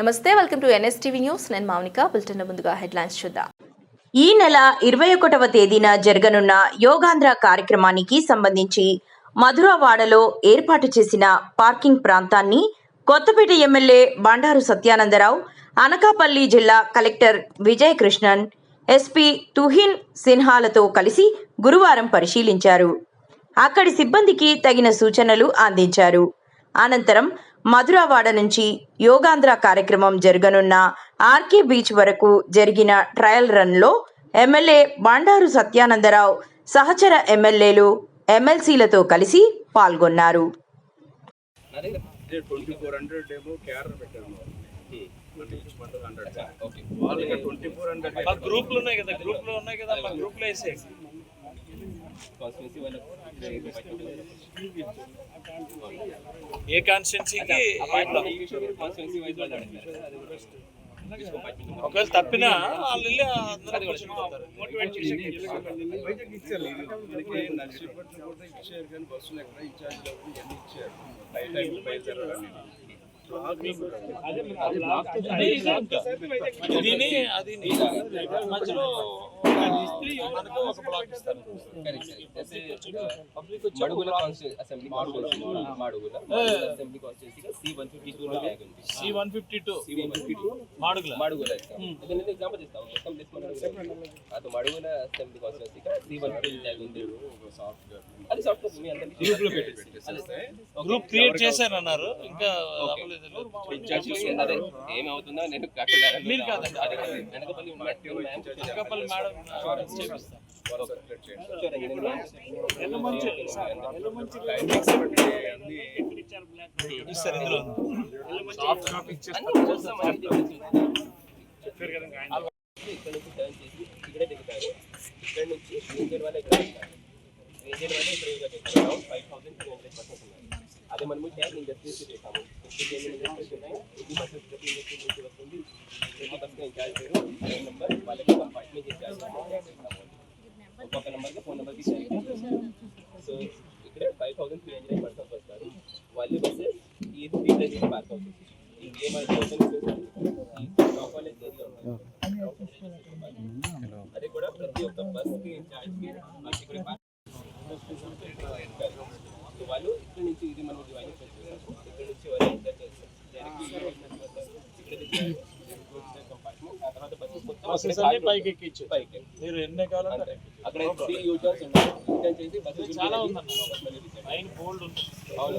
నమస్తే welcome to NSTV news. నేను Mounika. Bulletin ముందుగా హెడ్లైన్స్ చూద్దాం. ఈ నెల ఇరవై ఒకటవ తేదీన జరగనున్న యోగాంధ్ర కార్యక్రమానికి సంబంధించి మధురవాడలో ఏర్పాటు చేసిన పార్కింగ్ ప్రాంతాన్ని కొత్తపేట ఎమ్మెల్యే బండారు సత్యానందరావు అనకాపల్లి జిల్లా కలెక్టర్ విజయకృష్ణన్ ఎస్పీ తుహిన్ సిన్హాలతో కలిసి గురువారం పరిశీలించారు. అక్కడి సిబ్బందికి తగిన సూచనలు అందించారు. అనంతరం మధురవాడ నుంచి యోగాంధ్ర కార్యక్రమం జరగనున్న ఆర్కే బీచ్ వరకు జరిగిన ట్రయల్ రన్లో ఎమ్మెల్యే బండారు సత్యానందరావు సహచర ఎమ్మెల్యేలు ఎమ్మెల్సీలతో కలిసి పాల్గొన్నారు. ట్వంటీ ఫోర్ హండ్రెడ్ ఏమో క్యారర్ పెట్టాము ట్వంటీ ఫోర్ హండ్రెడ్ మా ఉన్నాయి కదా గ్రూప్లో ఉన్నాయి కదా గ్రూప్లో వేసేయండి. ఏ కాన్స్టిట్యున్సీకి ఒకవేళ తప్పినా వాళ్ళు వెళ్ళి అందరూ ఇచ్చారు కానీ బస్సులు ఎక్కడ ఇన్ఛార్జ్ ఇచ్చారు బయలుదేరాలని అది మధ్యలో మనకు ఒక బ్లాక్ ఇస్తారు Madugula constituency assembly constituency Madugula. Assembly constituency C one fifty two లో బ్యాగ్ ఉంది C one fifty two C one fifty two Madugula Madugula నేను ఎగ్జాంపుల్ ఇస్తాను మొత్తం ప్లేస్ అది Madugula assembly constituency C one fifty bag ఉంది అది soft copy మీ అందరికీ గ్రూప్లో పెట్టి గ్రూప్ క్రియేట్ చేశారన్నారు ఇంకా అవ్వలేదు అదే ఏమవుతుందో నేను కట్టలేదు మీరు కాదండి. వెనకపల్లి మేడం ఇక్కడ నుంచి టర్న్ చేసి ఇక్కడే దిగుతారు ఇక్కడ నుంచి రేంజర్ ఇక్కడ రేంజర్ ఇక్కడ around five thousand two hundred percent ఉన్నాయి అదే మనము ట్యాగ్ ఇండస్ట్రీస్ చేసాము ఇంటికి ఇండస్ట్రీస్ ఉన్నాయి ఇది మసెస్ ప్రతి ఇండస్ట్రీ నుంచి వస్తుంది ప్రతి బస్కి ఇన్ఛార్జ్ పేరు ఫోన్ నెంబర్ వాళ్ళకి కంపార్ట్మెంట్ ఇన్ఛార్జ్ ఒక్కొక్క నెంబర్కి ఫోన్ నెంబర్కి సో ఇక్కడ five thousand three hundred percent వస్తారు వాళ్ళు బస్సెస్ ఈ త్రీ ప్లేసెస్ పార్క్ అవుతుంది ఈ గేమ్ అది కూడా ప్రతి ఒక్క బస్కి ఇన్ఛార్జ్కి వాళ్ళకి కూడా పార్క్ సో వాళ్ళు ఇక్కడ నుంచి ఇది మనం డివైడ్ చేస్తాము ఇక్కడ నుంచి వాళ్ళు ఎంటర్ చేస్తారు దానికి కంపార్ట్మెంట్ ఆ తర్వాత బస్సెస్ మొత్తం బస్సెస్ అక్కడే అన్ని పైకి ఎక్కించు పైకి మీరు ఎన్ని కావాలంటే అంతే. అక్కడ త్రీ యూటర్న్స్ ఉన్నాయి. యూటర్న్ చేసి బస్సెస్ చాలా ఉందన్న లైన్ బోల్డ్ ఉంది అవును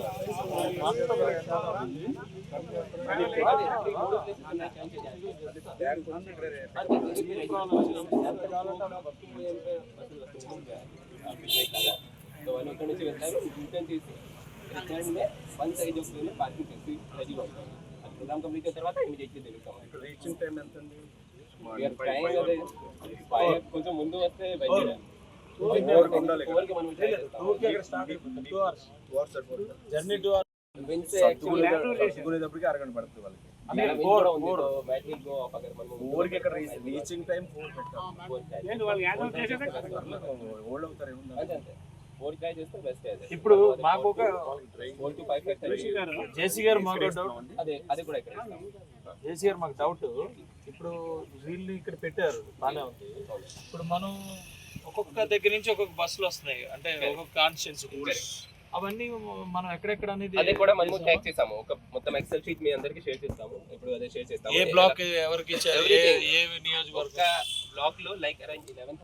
అది త్రీ మూడు places ఉన్నాయి change చేయాలి. సో వాళ్ళు ఇక్కడ నుంచి వెళ్తారు రిటర్న్ చేసి return one size of parking చేసి రెడీగా ఉంటాం అది ప్రోగ్రామ్ కంప్లీట్ అయిన తర్వాత ఇమీడియట్లీ దిగుతాం రీచింగ్ టైం ఎంత అండి టైం అదే ఫైవ్ కొంచెం ముందు వస్తే బయలుదేరాలి జర్నీ టూ అవర్స్ అరగంట పడుతుంది వాళ్ళకి. ఊరికి రీచింగ్ టైం ఫోర్ ఓల్డ్ అవుతారు. ఇప్పుడు మాకు ఒక జేసీ గారు? మాకు డౌట్ అదే అది కూడా ఇక్కడ. జేసీ గారు మాకు డౌట్ ఇప్పుడు వీళ్ళు ఇక్కడ పెట్టారు బాగానే ఉంది. ఇప్పుడు మనం ఒక్కొక్క దగ్గర నుంచి ఒక్కొక్క బస్సులు వస్తున్నాయి. అంటే ఒక్కొక్క కాన్స్టిట్యున్సీ అవన్నీ మనం ఎక్కడెక్కడ అనేది అదే కూడా మనము ట్యాగ్ చేసాము. ఒక మొత్తం ఎక్సెల్ షీట్ మీ అందరికి షేర్ చేస్తాము. ఇప్పుడు అదే షేర్ చేస్తాము. ఏ బ్లాక్ ఎవరికి ఇచ్చారు? ఏ ఏ నియోజకవర్గం? బ్లాక్లో లైక్ అరేంజ్ లెవెన్